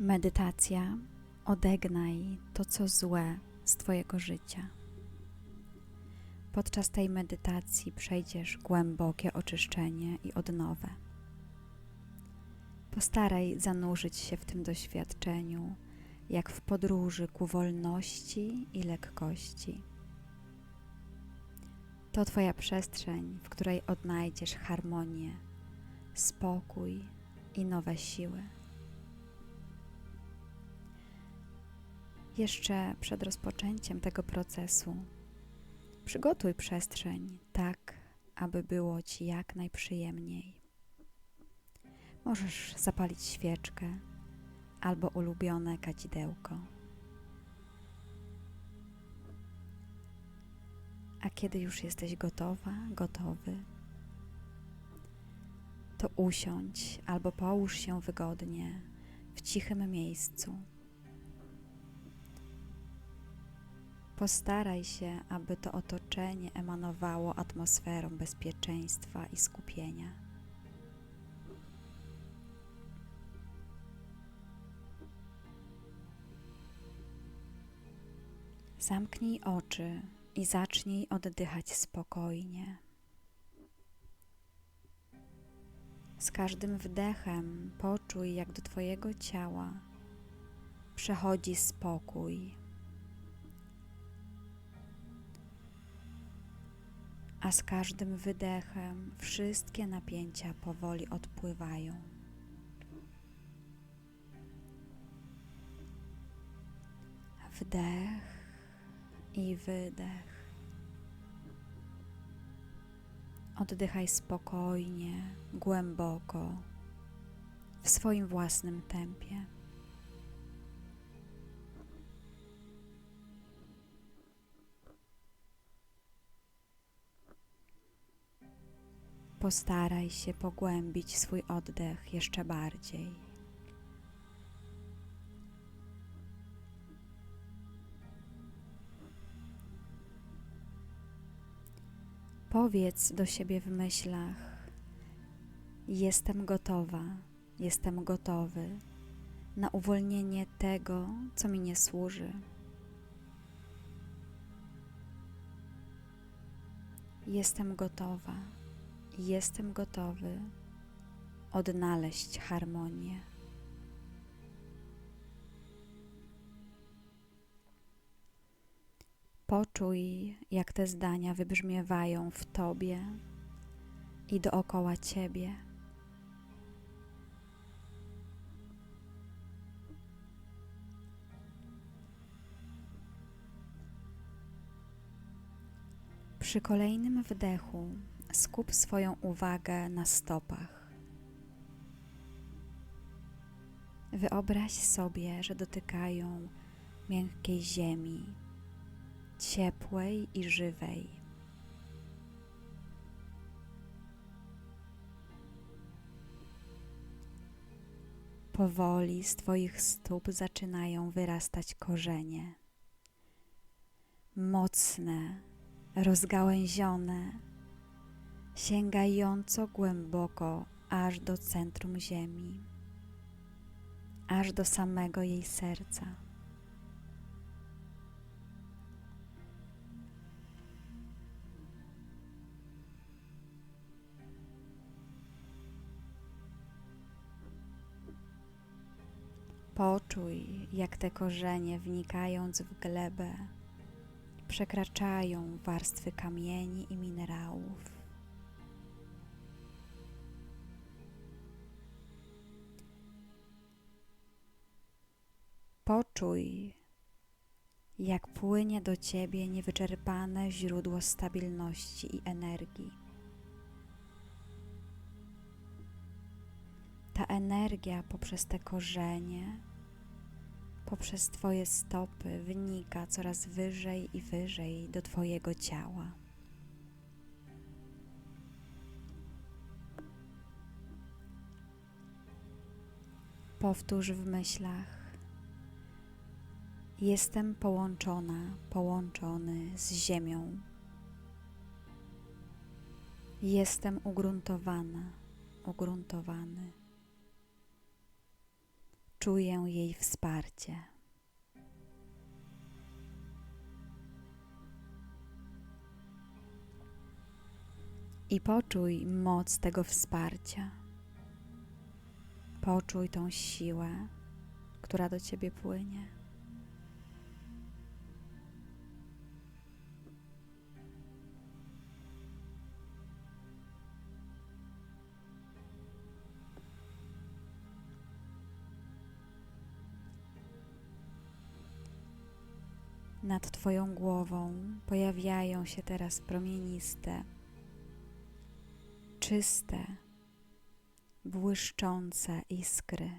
Medytacja odegnaj to, co złe z Twojego życia. Podczas tej medytacji przejdziesz głębokie oczyszczenie i odnowę. Postaraj zanurzyć się w tym doświadczeniu, jak w podróży ku wolności i lekkości. To Twoja przestrzeń, w której odnajdziesz harmonię, spokój i nowe siły. Jeszcze przed rozpoczęciem tego procesu przygotuj przestrzeń tak, aby było Ci jak najprzyjemniej. Możesz zapalić świeczkę albo ulubione kadzidełko. A kiedy już jesteś gotowa, gotowy, to usiądź albo połóż się wygodnie w cichym miejscu. Postaraj się, aby to otoczenie emanowało atmosferą bezpieczeństwa i skupienia. Zamknij oczy i zacznij oddychać spokojnie. Z każdym wdechem poczuj, jak do Twojego ciała przechodzi spokój. A z każdym wydechem wszystkie napięcia powoli odpływają. Wdech i wydech. Oddychaj spokojnie, głęboko, w swoim własnym tempie. Postaraj się pogłębić swój oddech jeszcze bardziej. Powiedz do siebie w myślach: Jestem gotowa, jestem gotowy na uwolnienie tego, co mi nie służy. Jestem gotowa, jestem gotowy odnaleźć harmonię. Poczuj, jak te zdania wybrzmiewają w tobie i dookoła ciebie. Przy kolejnym wdechu skup swoją uwagę na stopach. Wyobraź sobie, że dotykają miękkiej ziemi ciepłej i żywej. Powoli z Twoich stóp zaczynają wyrastać korzenie. Mocne, rozgałęzione, sięgająco głęboko aż do centrum Ziemi, aż do samego jej serca. Poczuj, jak te korzenie wnikając w glebę, przekraczają warstwy kamieni i minerałów. Poczuj, jak płynie do ciebie niewyczerpane źródło stabilności i energii. ta energia poprzez te korzenie, poprzez Twoje stopy wynika coraz wyżej i wyżej do Twojego ciała. Powtórz w myślach: Jestem połączona, połączony z Ziemią. Jestem ugruntowana, ugruntowany Czuję jej wsparcie. I poczuj moc tego wsparcia. Poczuj tą siłę, która do ciebie płynie. Nad Twoją głową pojawiają się teraz promieniste, czyste, błyszczące iskry.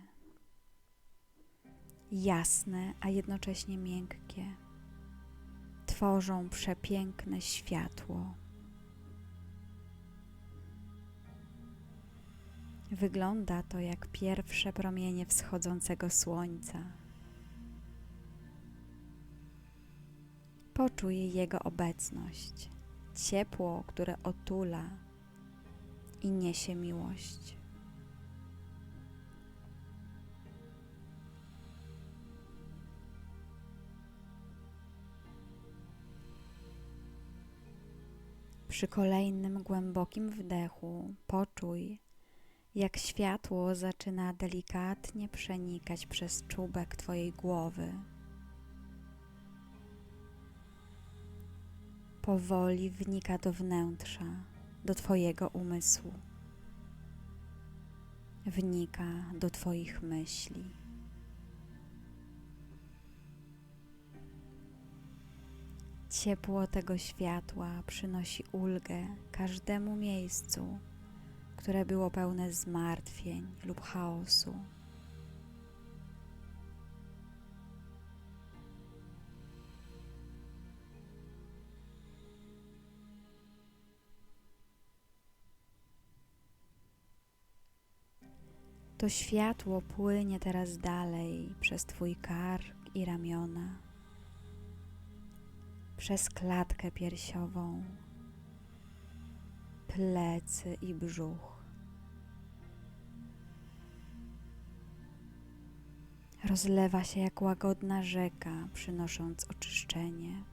Jasne, a jednocześnie miękkie. Tworzą przepiękne światło. Wygląda to jak pierwsze promienie wschodzącego słońca. Poczuj Jego obecność, ciepło, które otula i niesie miłość. Przy kolejnym głębokim wdechu poczuj, jak światło zaczyna delikatnie przenikać przez czubek Twojej głowy. Powoli wnika do wnętrza, do Twojego umysłu. Wnika do Twoich myśli. Ciepło tego światła przynosi ulgę każdemu miejscu, które było pełne zmartwień lub chaosu. To światło płynie teraz dalej przez Twój kark i ramiona, przez klatkę piersiową, plecy i brzuch. Rozlewa się jak łagodna rzeka, przynosząc oczyszczenie.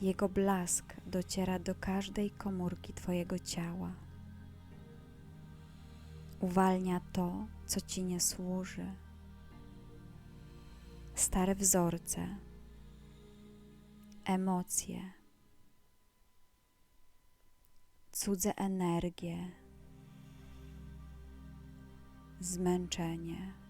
Jego blask dociera do każdej komórki Twojego ciała. Uwalnia to, co ci nie służy. Stare wzorce, emocje, cudze energie, zmęczenie.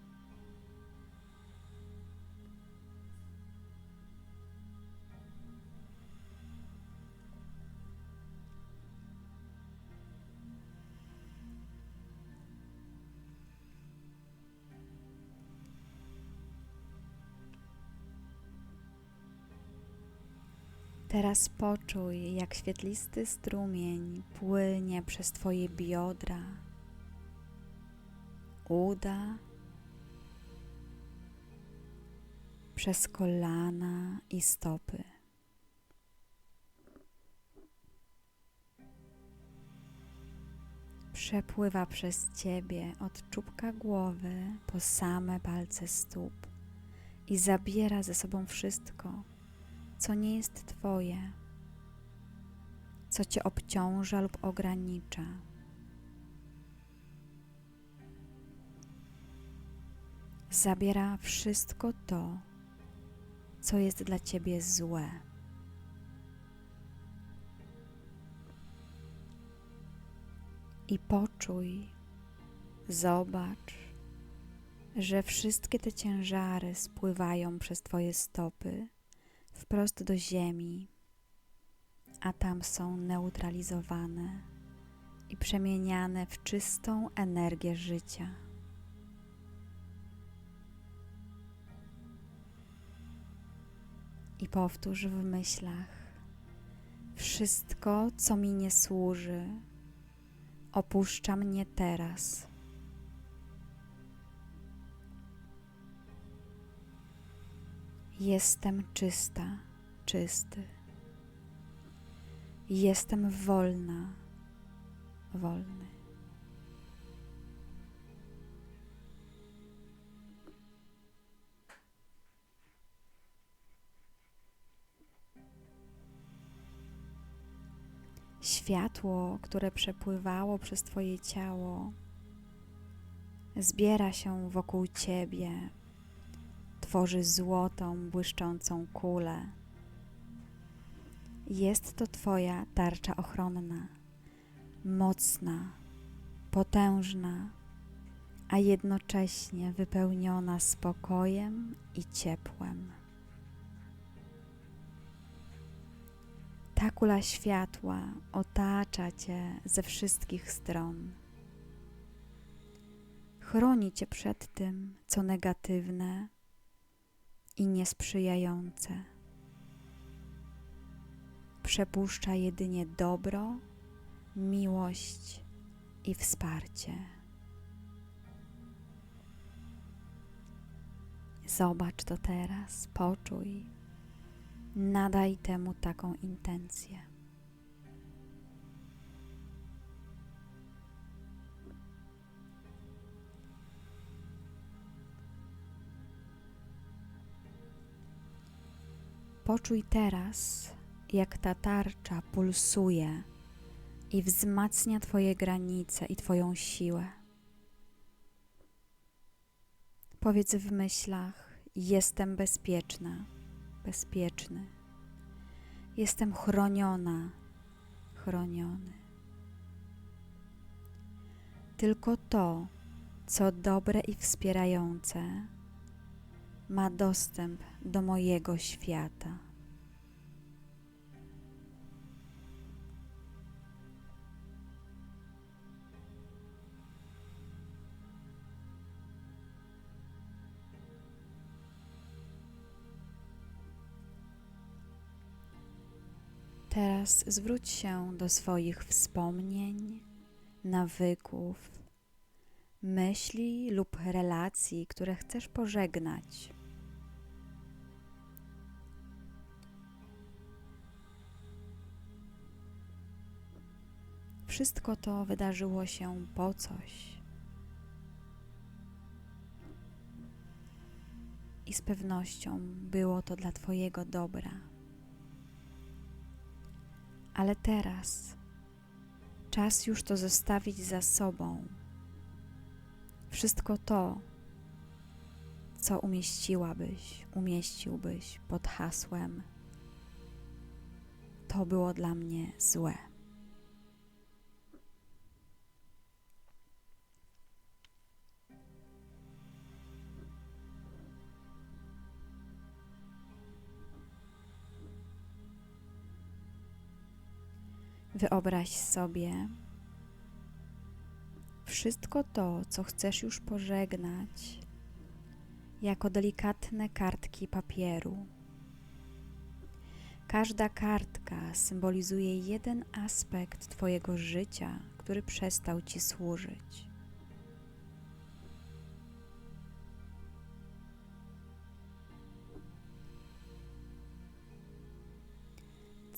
Teraz poczuj, jak świetlisty strumień płynie przez Twoje biodra, uda, przez kolana i stopy. Przepływa przez Ciebie od czubka głowy po same palce stóp i zabiera ze sobą wszystko co nie jest Twoje, co Cię obciąża lub ogranicza. Zabiera wszystko to, co jest dla Ciebie złe. I poczuj, zobacz, że wszystkie te ciężary spływają przez Twoje stopy wprost do ziemi, a tam są neutralizowane i przemieniane w czystą energię życia. I powtórz w myślach: Wszystko, co mi nie służy, opuszcza mnie teraz. Jestem czysta, czysty. Jestem wolna, wolny. Światło, które przepływało przez Twoje ciało, zbiera się wokół Ciebie, tworzy złotą, błyszczącą kulę. Jest to Twoja tarcza ochronna, mocna, potężna, a jednocześnie wypełniona spokojem i ciepłem. Ta kula światła otacza Cię ze wszystkich stron. Chroni Cię przed tym, co negatywne i niesprzyjające. Przepuszcza jedynie dobro, miłość i wsparcie. Zobacz to teraz, poczuj, nadaj temu taką intencję. Poczuj teraz, jak ta tarcza pulsuje i wzmacnia Twoje granice i Twoją siłę. Powiedz w myślach: Jestem bezpieczna, bezpieczny. Jestem chroniona, chroniony. Tylko to, co dobre i wspierające, ma dostęp do mojego świata. Teraz zwróć się do swoich wspomnień, nawyków, myśli lub relacji, które chcesz pożegnać. Wszystko to wydarzyło się po coś. I z pewnością było to dla Twojego dobra. Ale teraz czas już to zostawić za sobą. Wszystko to, co umieściłabyś, umieściłbyś pod hasłem: To było dla mnie złe. Wyobraź sobie wszystko to, co chcesz już pożegnać, jako delikatne kartki papieru. Każda kartka symbolizuje jeden aspekt Twojego życia, który przestał Ci służyć.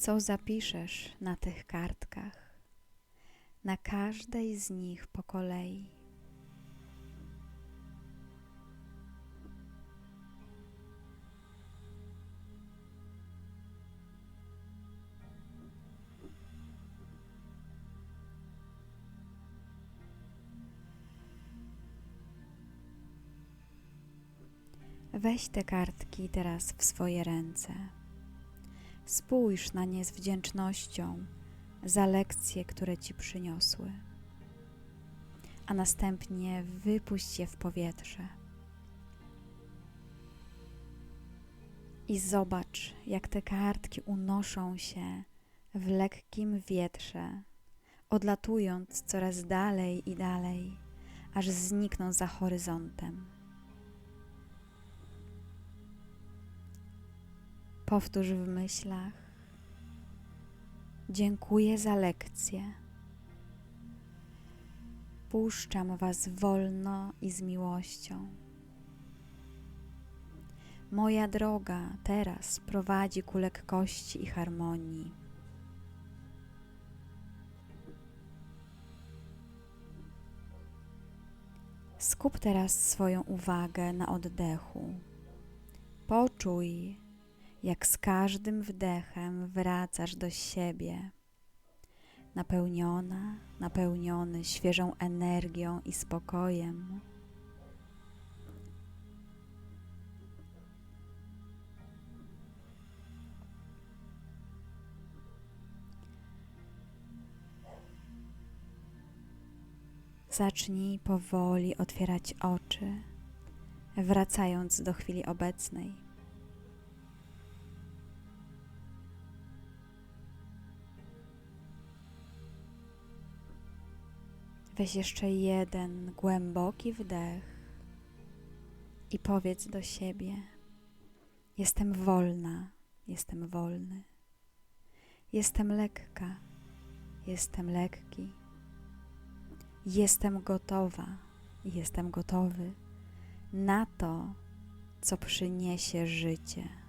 Co zapiszesz na tych kartkach, na każdej z nich po kolei. Weź te kartki teraz w swoje ręce. Spójrz na nie z wdzięcznością za lekcje, które ci przyniosły, a następnie wypuść je w powietrze. I zobacz, jak te kartki unoszą się w lekkim wietrze, odlatując coraz dalej i dalej, aż znikną za horyzontem. Powtórz w myślach. Dziękuję za lekcję. Puszczam Was wolno i z miłością. Moja droga teraz prowadzi ku lekkości i harmonii. Skup teraz swoją uwagę na oddechu. Poczuj, jak z każdym wdechem wracasz do siebie, napełniona, napełniony świeżą energią i spokojem. Zacznij powoli otwierać oczy, wracając do chwili obecnej. Weź jeszcze jeden głęboki wdech i powiedz do siebie: Jestem wolna, jestem wolny. Jestem lekka, jestem lekki. Jestem gotowa, jestem gotowy na to, co przyniesie życie.